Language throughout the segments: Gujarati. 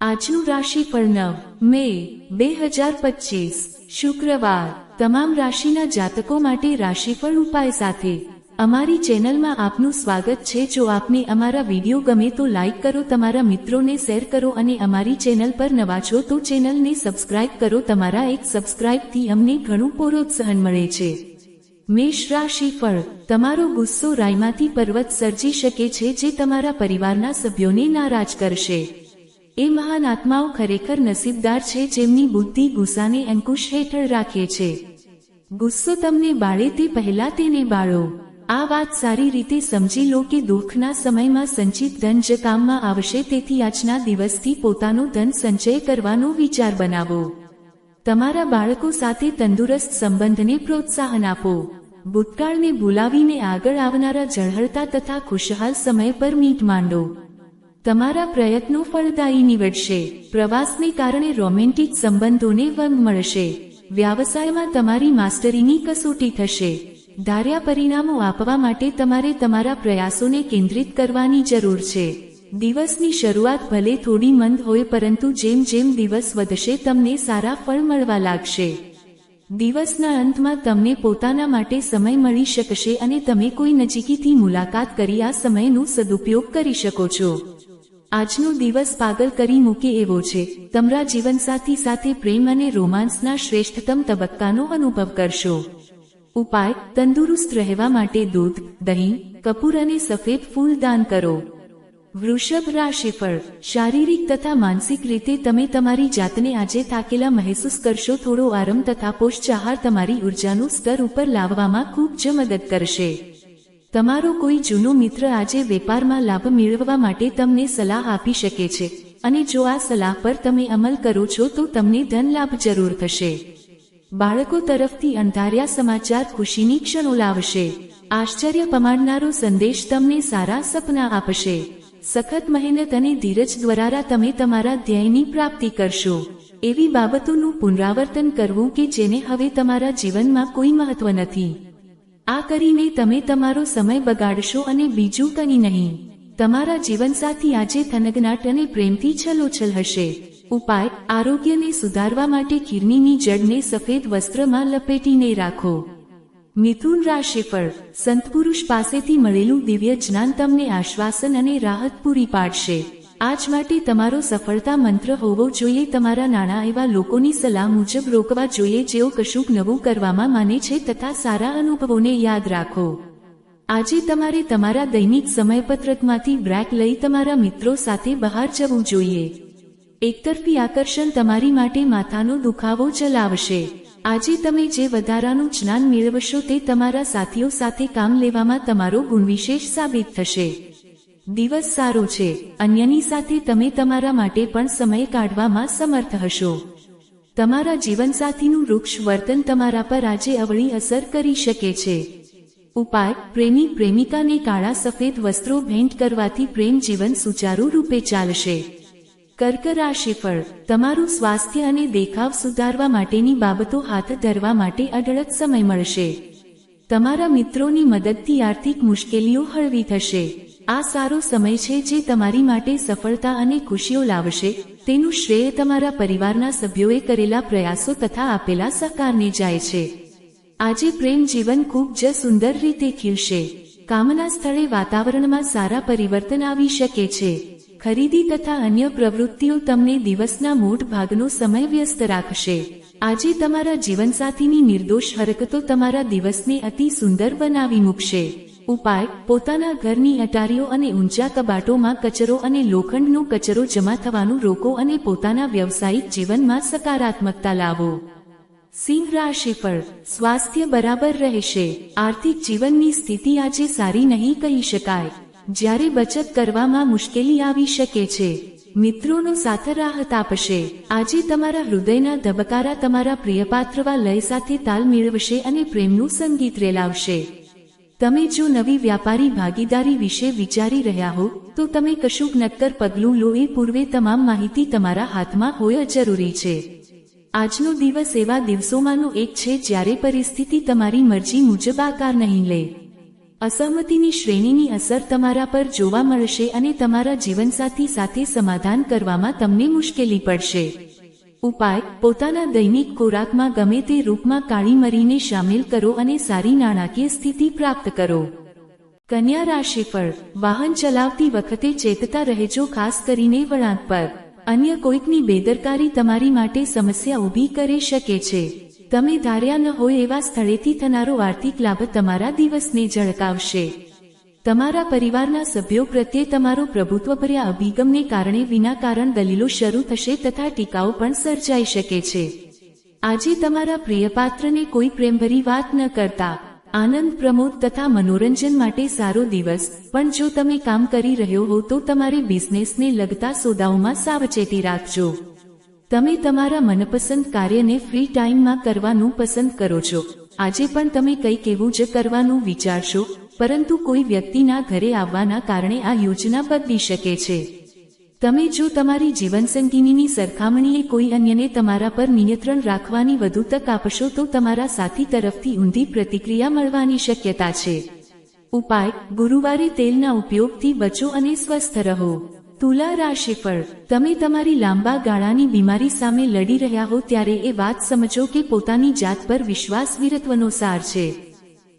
આજનું રાશિફળ નવ મે બે હજાર પચીસ, શુક્રવાર. તમામ રાશિના જાતકો માટે રાશિફળ ઉપાય સાથે અમારી ચેનલમાં આપનું સ્વાગત છે. જો આપને અમારા વીડિયો ગમે તો લાઈક કરો, તમારા મિત્રોને શેર કરો અને અમારી ચેનલ પર નવા છો તો ચેનલને સબસ્ક્રાઇબ કરો. તમારા એક સબસ્ક્રાઇબથી અમને ઘણું પ્રોત્સાહન મળે છે. મેષ રાશિફળ. તમારો ગુસ્સો રાયમાંથી પર્વત સર્જી શકે છે, જે તમારા પરિવારના સભ્યોને નારાજ કરશે. એ મહાન આત્માઓ ખરેખર નસીબદાર છે, જેમની બુદ્ધિ ગુસ્સાને અંકુશ હેઠળ રાખે છે. ગુસ્સો તમને બાળે તે પહેલા તેને બાળો. આ વાત સારી રીતે સમજી લો કે દુઃખના સમયમાં સંચિત ધન જ કામમાં આવશે, તેથી આજના દિવસથી પોતાનો ધન સંચય કરવાનો વિચાર બનાવો. તમારા બાળકો સાથે તંદુરસ્ત સંબંધને પ્રોત્સાહન આપો. ભૂતકાળને ભૂલાવીને આગળ આવનારા ઝળહળતા તથા ખુશહાલ સમય પર મીટ માંડો. તમારા પ્રયત્નો ફળદાયી નીવડશે. પ્રવાસને કારણે રોમેન્ટિક સંબંધોને વંગ મળશે. વ્યવસાયમાં તમારી માસ્ટરીની કસોટી થશે. ધાર્યા પરિણામો આપવા માટે તમારે તમારા પ્રયાસોને કેન્દ્રિત કરવાની જરૂર છે. દિવસની શરૂઆત ભલે થોડી મંદ હોય પરંતુ જેમ જેમ દિવસ વધશે તમને સારા ફળ મળવા લાગશે. દિવસના અંતમાં તમને પોતાના માટે સમય મળી શકશે અને તમે કોઈ નજીકીથી મુલાકાત કરી આ સમયનો સદુપયોગ કરી શકો છો. આજનો દિવસ પાગલ કરી મૂકે એવો છે. તમારા જીવનસાથી સાથે પ્રેમ અને રોમાન્સના શ્રેષ્ઠતમ તબક્કાનો અનુભવ કરશો. ઉપાય, તંદુરસ્ત રહેવા માટે દૂધ, દહીં, કપૂર અને સફેદ ફૂલ દાન કરો. વૃષભ રાશિફળ, શારીરિક તથા માનસિક રીતે તમે તમારી જાતને આજે થાકેલા મહેસૂસ કરશો. થોડો આરામ તથા પોષચાહાર તમારી ઉર્જાનું સ્તર ઉપર લાવવામાં ખૂબ જ મદદ કરશે. તમારો કોઈ જૂનો મિત્ર આજે વેપારમાં લાભ મેળવવા માટે તમને સલાહ આપી શકે છે અને જો આ સલાહ પર તમે અમલ કરો છો તો તમને ધન લાભ જરૂર થશે. બાળકો તરફથી અંધાર્યા સમાચાર ખુશીની ક્ષણો લાવશે. આશ્ચર્ય પમાડનારો સંદેશ તમને સારા સપના આપશે. સખત મહેનત અને ધીરજ દ્વારા તમે તમારા ધ્યેયની પ્રાપ્તિ કરશો. એવી બાબતોનું પુનરાવર્તન કરવું કે જેને હવે તમારા જીવનમાં કોઈ મહત્વ નથી. આ કરીને તમે તમારો સમય બગાડશો અને બીજું કંઈ નહીં. તમારા જીવનસાથી આજે થનગનાટ અને પ્રેમથી છલોછલ હશે. ઉપાય, આરોગ્યને સુધારવા માટે ખીરનીની જડને સફેદ વસ્ત્રમાં લપેટીને રાખો. મિથુન રાશિફળ સંતપુરુષ પાસેથી મળેલું દિવ્ય જ્ઞાન તમને આશ્વાસન અને રાહત પૂરી પાડશે. આજ માટે તમારો સફળતા મંત્ર હોવો જોઈએ. તમારા નાણાં એવા લોકોની સલાહ મુજબ રોકવા જોઈએ જેઓ કશુંક નવું કરવામાં માને છે તથા સારા અનુભવોને યાદ રાખો. આજે તમારે તમારા દૈનિક સમયપત્રકમાંથી બ્રેક લઈ તમારા મિત્રો સાથે બહાર જવું જોઈએ. એકતરફી આકર્ષણ તમારી માટે માથાનો દુખાવો ચલાવશે. આજે તમે જે વધારાનું જ્ઞાન મેળવશો તે તમારા સાથીઓ સાથે કામ લેવામાં તમારો ગુણવિશેષ સાબિત થશે. દિવસ સારો છે. અન્યની સાથે તમે તમારા માટે પણ સમય કાઢવામાં સમર્થ હશો. તમારા જીવનસાથીનું વૃક્ષ વર્તન તમારા પર આજે અવળી અસર કરી શકે છે. ઉપાય, પ્રેમી પ્રેમિકાને કાળા સફેદ વસ્ત્રો ભેન્ટ કરવાથી પ્રેમ જીવન સુચારુ રૂપે ચાલશે. કર્ક રાશિફળ તમારું સ્વાસ્થ્ય અને દેખાવ સુધારવા માટેની બાબતો હાથ ધરવા માટે અઢળક સમય મળશે. તમારા મિત્રોની મદદથી આર્થિક મુશ્કેલીઓ હળવી થશે. આ સારો સમય છે જે તમારી માટે સફળતા અને ખુશીઓ લાવશે. તેનું શ્રેય તમારા પરિવારના સભ્યોએ કરેલા પ્રયાસો તથા આપેલા સહકારને જાય છે. આજે પ્રેમ જીવન ખૂબ જ સુંદર રીતે ખીલશે. કામના સ્થળે વાતાવરણમાં સારા પરિવર્તન આવી શકે છે. ખરીદી તથા અન્ય પ્રવૃત્તિઓ તમને દિવસના મોટ ભાગનો સમય વ્યસ્ત રાખશે. આજે તમારા જીવનસાથીની નિર્દોષ હરકતો તમારા દિવસને અતિ સુંદર બનાવી મૂકશે. ઉપાય, પોતાના ઘરની અટારીઓ અને ઊંચા કબાટોમાં કચરો અને લોખંડનો કચરો જમા થવાનું રોકો અને પોતાના વ્યવસાયિક જીવનમાં સકારાત્મકતા લાવો. સિંહ રાશિફળ સ્વાસ્થ્ય બરાબર રહેશે. આર્થિક જીવનની સ્થિતિ આજે સારી નહીં કહી શકાય. જ્યારે બચત કરવામાં મુશ્કેલી આવી શકે છે. મિત્રોનો સાથે રાહત આપશે આજે તમારા હૃદયના ધબકારા તમારા પ્રિયપાત્રવા લય સાથે તાલ મેળવશે અને પ્રેમનું સંગીત રેલાવશે. તમે જો નવી વ્યાપારી ભાગીદારી વિશે વિચારી રહ્યા હો, તો તમે કશુંક નક્કર પગલું લો. એ પૂર્વે તમામ માહિતી તમારા હાથમાં હોય જરૂરી છે. આજનો દિવસ એવા દિવસોમાંનો એક છે જ્યારે પરિસ્થિતિ તમારી મરજી મુજબ આકાર નહીં લે. અસહમતિની શ્રેણીની અસર તમારા પર જોવા મળશે અને તમારા જીવનસાથી સાથે સમાધાન કરવામાં તમને મુશ્કેલી પડશે. ઉપાય, પોતાના દૈનિક ખોરાકમાં ગમે તે રૂપમાં કાળી મરીને સામેલ કરો અને સારી નાણાકીય સ્થિતિ પ્રાપ્ત કરો. કન્યા રાશિફળ વાહન ચલાવતી વખતે ચેતતા રહેજો ખાસ કરીને વળાંક પર. અન્ય કોઈકની બેદરકારી તમારી માટે સમસ્યા ઊભી કરી શકે છે. તમે ધાર્યા ન હોય એવા સ્થળેથી થનારો આર્થિક લાભ તમારા દિવસને ઝળકાવશે. તમારા પરિવારના સભ્યો પ્રત્યે તમારો પ્રભુત્વભર્યા અભિગમને કારણે વિના કારણ દલીલો શરૂ થશે તથા ટીકાઓ પણ સર્જાઈ શકે છે. આજે તમારા પ્રિયપાત્રને કોઈ પ્રેમભરી વાત ન કરતા. આનંદ પ્રમોદ તથા મનોરંજન માટે સારો દિવસ. પણ જો તમે કામ કરી રહ્યો હો તો તમારે બિઝનેસને લગતા સોદાઓમાં સાવચેતી રાખજો. તમે તમારા મનપસંદ કાર્યને ફ્રી ટાઈમમાં કરવાનું પસંદ કરો છો. આજે પણ તમે કંઈક એવું જ કરવાનું વિચારશો. પરંતુ કોઈ વ્યક્તિના ઘરે આવવાના કારણે આ યોજના બદલી શકે છે. તમે જો તમારી જીવનસંગીનીની સરખામણીએ કોઈ અન્યને તમારા પર નિયંત્રણ રાખવાની વધુ તક આપશો તો તમારા સાથી તરફથી ઊંધી પ્રતિક્રિયા મળવાની શક્યતા છે. ઉપાય, ગુરુવારે તેલના ઉપયોગથી બચો અને સ્વસ્થ રહો. તુલા રાશિફળ તમે તમારી લાંબા ગાળાની બીમારી સામે લડી રહ્યા હો ત્યારે એ વાત સમજો કે પોતાની જાત પર વિશ્વાસ વિરત્વનો સાર છે.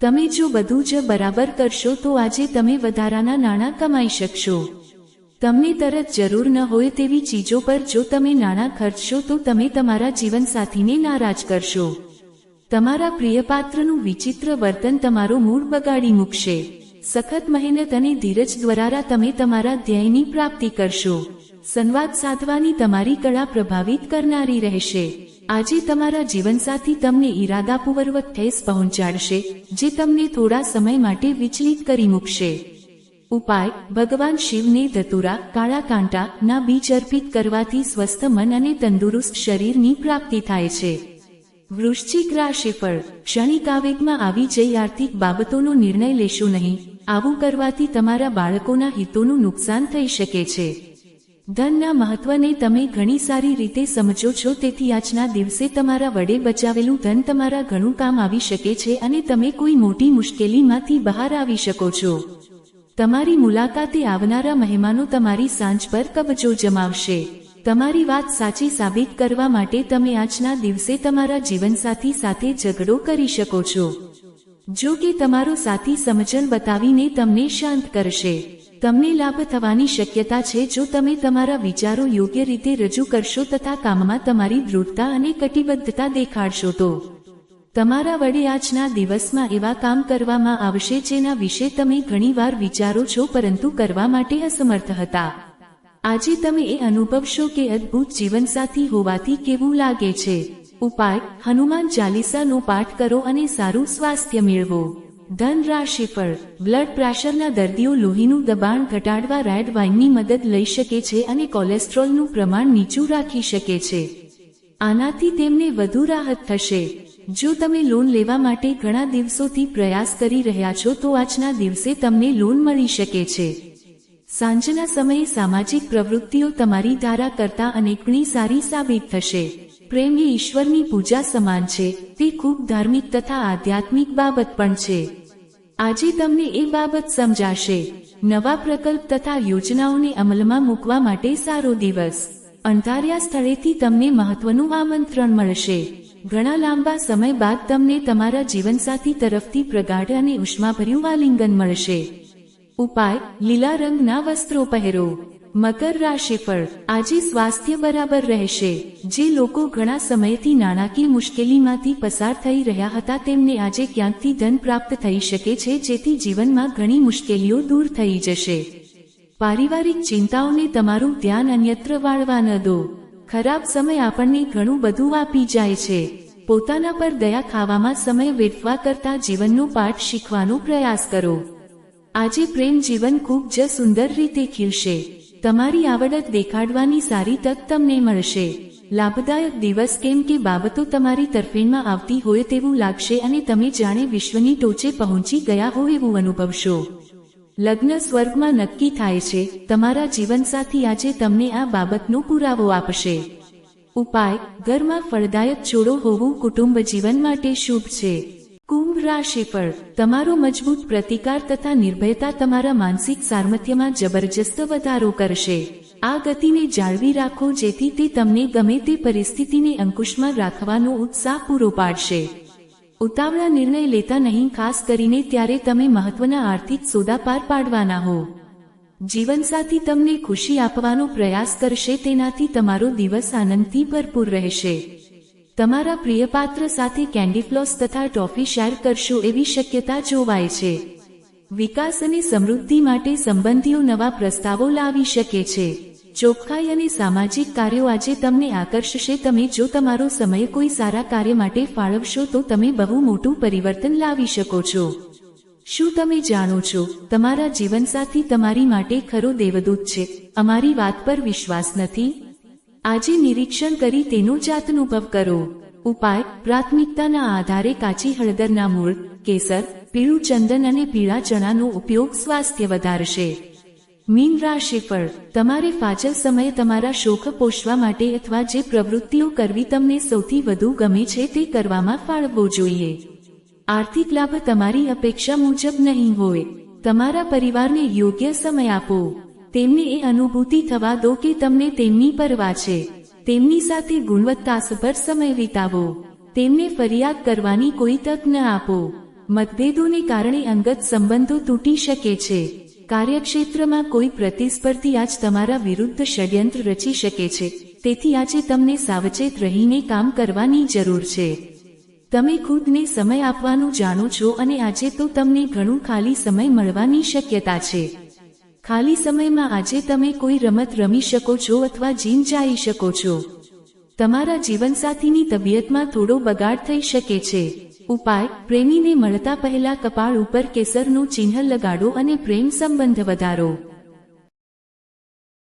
તમે જો બધું જ બરાબર કરશો તો આજે તમે વધારાના નાણાં કમાઈ શકશો. તમને તરત જરૂર ન હોય તેવી ચીજો પર જો તમે નાણાં ખર્ચશો તો તમે તમારા જીવનસાથીને નારાજ કરશો. તમારા પ્રિયપાત્રનું વિચિત્ર વર્તન તમારો મૂળ બગાડી મૂકશે. સખત મહેનત અને ધીરજ દ્વારા તમે તમારા ધ્યેયની પ્રાપ્તિ કરશો. સંવાદ સાધવાની તમારી કળા પ્રભાવિત કરનારી રહેશે. આજે તમારા જીવનસાથી તમને ઈરાદાપૂર્વક ઠેસ પહોંચાડશે, જે તમને થોડા સમય માટે વિચલિત કરી મૂકશે. ઉપાય, ભગવાન શિવને ધતુરા, કાળા કાંટા, ના બીજ અર્પિત કરવાથી સ્વસ્થ મન અને તંદુરસ્ત શરીરની પ્રાપ્તિ થાય છે. વૃશ્ચિક રાશિફળ, ક્ષણિક આવેગમાં આવી જઈ આર્થિક બાબતોનો નિર્ણય લેશો નહીં, આવું કરવાથી તમારા બાળકોના હિતોનું નુકસાન થઈ શકે છે. ધનના મહત્વને તમે ઘણી સારી રીતે સમજો છો, તેથી આજના દિવસે તમારા વડે બચાવેલું ધન તમારા ઘણું કામ આવી શકે છે અને તમે કોઈ મોટી મુશ્કેલીમાંથી બહાર આવી શકો છો. તમારી મુલાકાતે આવનારા મહેમાનો તમારી સાંજ પર કબજો જમાવશે. તમારી વાત સાચી સાબિત કરવા માટે તમે આજના દિવસે તમારા જીવનસાથી સાથે ઝઘડો કરી શકો છો. જો કે તમારો સાથી સમજણ બતાવીને તમને શાંત કરશે. તમને લાભ થવાની શક્યતા છે જો તમે તમારા વિચારો યોગ્ય રીતે રજૂ કરશો તથા કામમાં તમારી દૃઢતા અને કટિબદ્ધતા દેખાડશો તો. તમારા વડે આજના દિવસમાં એવા કામ કરવામાં આવશે જેના વિશે તમે ઘણીવાર વિચારો છો પરંતુ કરવા માટે અસમર્થ હતા. આજે તમે એ અનુભવશો કે અદ્ભુત જીવનસાથી હોવાથી કેવું લાગે છે. ઉપાય, હનુમાન ચાલીસાનો પાઠ કરો અને સારું સ્વાસ્થ્ય મેળવો. ધન રાશિફળ બ્લડ પ્રેશરના દર્દીઓ લોહીનું દબાણ ઘટાડવા રેડ વાઇનની મદદ લઈ શકે છે અને કોલેસ્ટ્રોલનું પ્રમાણ નીચું રાખી શકે છે. આનાથી તેમને વધુ રાહત થશે. જો તમે લોન લેવા માટે ઘણા દિવસોથી પ્રયાસ કરી રહ્યા છો તો આજના દિવસે તમને લોન મળી શકે છે. સાંજના સમયે સામાજિક પ્રવૃત્તિઓ તમારી ધારા કરતા અનેકણી સારી સાબિત થશે. પ્રેમ એ ઈશ્વરની પૂજા સમાન છે. તે ખૂબ ધાર્મિક તથા આધ્યાત્મિક બાબત પણ છે. આજે તમને એ બાબત સમજાશે. નવા પ્રકલ્પ તથા યોજનાઓને અમલમાં મૂકવા માટે સારો દિવસ. અંધારિયા સ્થળેથી તમને મહત્વનું આમંત્રણ મળશે. ઘણા લાંબા સમય બાદ તમને તમારા જીવનસાથી તરફથી પ્રગાઢ અને ઉષ્માભર્યું આલિંગન મળશે. ઉપાય, લીલા રંગના વસ્ત્રો પહેરો. મકર રાશિફળ આજે સ્વાસ્થ્ય બરાબર રહેશે. જે લોકો ઘણા સમયથી નાણાકીય મુશ્કેલીમાંથી પસાર થઈ રહ્યા હતા, તેમને આજે ક્યાંકથી ધન પ્રાપ્ત થઈ શકે છે, જેથી જીવનમાં ઘણી મુશ્કેલીઓ દૂર થઈ જશે. પારિવારિક ચિંતાઓને તમારું ધ્યાન અન્યત્ર વાળવા ન દો. ખરાબ સમય આપણને ઘણું બધું આપી જાય છે. પોતાના પર દયા ખાવામાં સમય વેઠવા કરતા જીવનનો પાઠ શીખવાનો પ્રયાસ કરો. આજે પ્રેમ જીવન ખૂબ જ સુંદર રીતે ખીલશે. તમારી આવડત દેખાડવાની સારી તક તમને મળશે. લાભદાયક દિવસ કેમ કે બાબતો તમારી તરફેણમાં આવતી હોય તેવું લાગશે અને તમે જાણે વિશ્વની ટોચે પહોંચી ગયા હો એવું અનુભવશો. લગ્ન સ્વર્ગમાં નક્કી થાય છે. તમારા જીવનસાથી આજે તમને આ બાબતનો પુરાવો આપશે. ઉપાય, ઘરમાં ફળદાયક છોડો હોવું કુટુંબ જીવન માટે શુભ છે. કુંભ રાશિફળ તમારો મજબૂત પ્રતિકાર તથા નિર્ભયતા તમારા માનસિક સામર્થ્યમાં જબરજસ્ત વધારો કરશે. આ ગતિને જાળવી રાખો જેથી તે તમને ગમે તે પરિસ્થિતિને અંકુશમાં રાખવાનો ઉત્સાહ પૂરો પાડશે. ઉતાવળા નિર્ણય લેતા નહીં, ખાસ કરીને ત્યારે તમે મહત્વના આર્થિક સોદા પાર પાડવાના હો. જીવનસાથી તમને ખુશી આપવાનો પ્રયાસ કરશે, તેનાથી તમારો દિવસ આનંદથી ભરપૂર રહેશે. તમારા પ્રિયપાત્ર સાથે કેન્ડી ફ્લોસ તથા ટોફી શેર કરશો એવી શક્યતા જોવાય છે. વિકાસ અને સમૃદ્ધિ માટે સંબંધીઓ નવા પ્રસ્તાવો લાવી શકે છે. ચોખ્ખાઈ અને સામાજિક કાર્યો આજે તમને આકર્ષશે. તમે જો તમારો સમય કોઈ સારા કાર્ય માટે ફાળવશો તો તમે બહુ મોટું પરિવર્તન લાવી શકો છો. શું તમે જાણો છો, તમારા જીવનસાથી તમારી માટે ખરો દેવદૂત છે. અમારી વાત પર વિશ્વાસ નથી? આજે નિરીક્ષણ કરી તેનો જાતનુભવ કરો. ઉપાય, પ્રાથમિકતાના આધારે કાચી હળદરના મૂળ, કેસર, પીળું ચંદન અને પીળા ચણાનો ઉપયોગ સ્વાસ્થ્ય વધારશે. મીન રાશિફળ તમારે ફાજલ સમયે તમારા શોખ પોષવા માટે અથવા જે પ્રવૃત્તિઓ કરવી તમને સૌથી વધુ ગમે છે તે કરવામાં ફાળવવો જોઈએ. આર્થિક લાભ તમારી અપેક્ષા મુજબ નહીં હોય. તમારા પરિવારને યોગ્ય સમય આપો. તેમને એ અનુભૂતિ થવા દો કે તમને તેમની પરવા છે. તેમની સાથે ગુણવત્તાસભર સમય વિતાવો. તેમને ફરિયાદ કરવાની કોઈ તક ન આપો. મતભેદોને કારણે અંગત સંબંધો તૂટી શકે છે. કાર્યક્ષેત્રમાં કોઈ પ્રતિસ્પર્ધી આજ તમારા વિરુદ્ધ ષડયંત્ર રચી શકે છે. તેથી આજે તમને સાવચેત રહીને કામ કરવાની જરૂર છે. તમે ખુદને સમય આપવાનું જાણો છો અને આજે તો તમને ઘણું ખાલી સમય મળવાની શક્યતા છે. ખાલી સમયમાં આજે તમે કોઈ રમત રમી શકો છો અથવા જીમ જઈ શકો છો. તમારા જીવનસાથીની તબિયતમાં થોડો બગાડ થઈ શકે છે. ઉપાય, પ્રેમીને મળતા પહેલા કપાળ ઉપર કેસરનું ચિહ્ન લગાડો અને પ્રેમ સંબંધ વધારો.